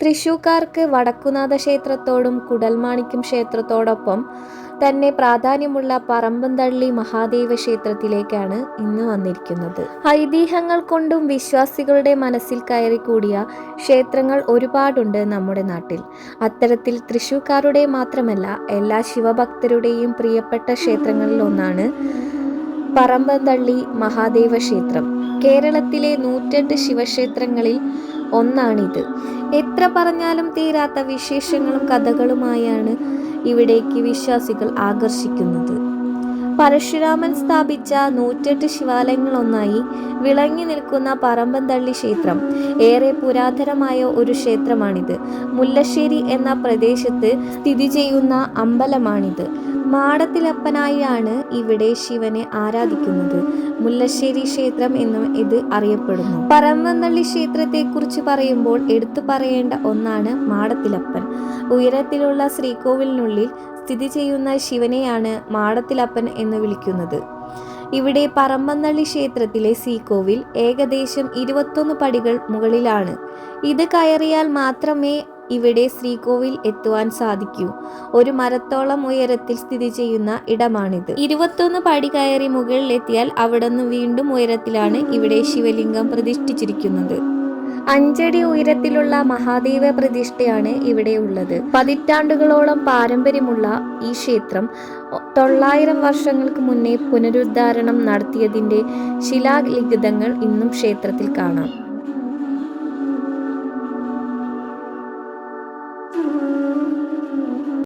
തൃശൂക്കാർക്ക് വടക്കുനാഥ ക്ഷേത്രത്തോടും കുടൽമാണിക്യം ക്ഷേത്രത്തോടൊപ്പം തന്നെ പ്രാധാന്യമുള്ള പറമ്പന്തള്ളി മഹാദേവ ക്ഷേത്രത്തിലേക്കാണ് ഇന്ന് വന്നിരിക്കുന്നത്. ഐതിഹ്യങ്ങൾ കൊണ്ടും വിശ്വാസികളുടെ മനസ്സിൽ കയറിക്കൂടിയ ക്ഷേത്രങ്ങൾ ഒരുപാടുണ്ട് നമ്മുടെ നാട്ടിൽ. അത്തരത്തിൽ തൃശൂക്കാരുടെ മാത്രമല്ല എല്ലാ ശിവഭക്തരുടെയും പ്രിയപ്പെട്ട ക്ഷേത്രങ്ങളിൽ ഒന്നാണ് പറമ്പന്തള്ളി മഹാദേവ ക്ഷേത്രം കേരളത്തിലെ നൂറ്റെട്ട് ശിവക്ഷേത്രങ്ങളിൽ ഒന്നാണിത്. എത്ര പറഞ്ഞാലും തീരാത്ത വിശേഷങ്ങളും കഥകളുമായാണ് ഇവിടേക്ക് വിശ്വാസികൾ ആകർഷിക്കുന്നത്. പരശുരാമൻ സ്ഥാപിച്ച നൂറ്റെട്ട് ശിവാലയങ്ങളൊന്നായി വിളങ്ങി നിൽക്കുന്ന പറമ്പന്തള്ളി ക്ഷേത്രം ഏറെ പുരാതനമായ ഒരു ക്ഷേത്രമാണിത്. മുല്ലശ്ശേരി എന്ന പ്രദേശത്ത് സ്ഥിതി ചെയ്യുന്ന അമ്പലമാണിത്. മാടത്തിലപ്പനായാണ് ഇവിടെ ശിവനെ ആരാധിക്കുന്നത്. മുല്ലശ്ശേരി ക്ഷേത്രം എന്നും ഇത് അറിയപ്പെടുന്നു. പറമ്പന്തള്ളി ക്ഷേത്രത്തെക്കുറിച്ച് പറയുമ്പോൾ എടുത്തു പറയേണ്ട ഒന്നാണ് മാടത്തിലപ്പൻ. ഉയരത്തിലുള്ള ശ്രീകോവിലിനുള്ളിൽ സ്ഥിതി ചെയ്യുന്ന ശിവനെയാണ് മാടത്തിലപ്പൻ എന്ന് വിളിക്കുന്നത്. ഇവിടെ പറമ്പന്തള്ളി ക്ഷേത്രത്തിലെ സീകോവിൽ ഏകദേശം ഇരുപത്തൊന്ന് പടികൾ മുകളിലാണ്. ഇത് കയറിയാൽ മാത്രമേ ഇവിടെ ശ്രീകോവിൽ എത്തുവാൻ സാധിക്കൂ. ഒരു മരത്തോളം ഉയരത്തിൽ സ്ഥിതി ചെയ്യുന്ന ഇടമാണിത്. ഇരുപത്തൊന്ന് പടി കയറി മുകളിലെത്തിയാൽ അവിടുന്ന് വീണ്ടും ഉയരത്തിലാണ് ഇവിടെ ശിവലിംഗം പ്രതിഷ്ഠിച്ചിരിക്കുന്നത്. അഞ്ചടി ഉയരത്തിലുള്ള മഹാദേവ പ്രതിഷ്ഠയാണ് ഇവിടെ ഉള്ളത്. പതിറ്റാണ്ടുകളോളം പാരമ്പര്യമുള്ള ഈ ക്ഷേത്രം തൊള്ളായിരം വർഷങ്ങൾക്ക് മുന്നേ പുനരുദ്ധാരണം നടത്തിയതിന്റെ ശിലാലിഖിതങ്ങൾ ഇന്നും ക്ഷേത്രത്തിൽ കാണാം.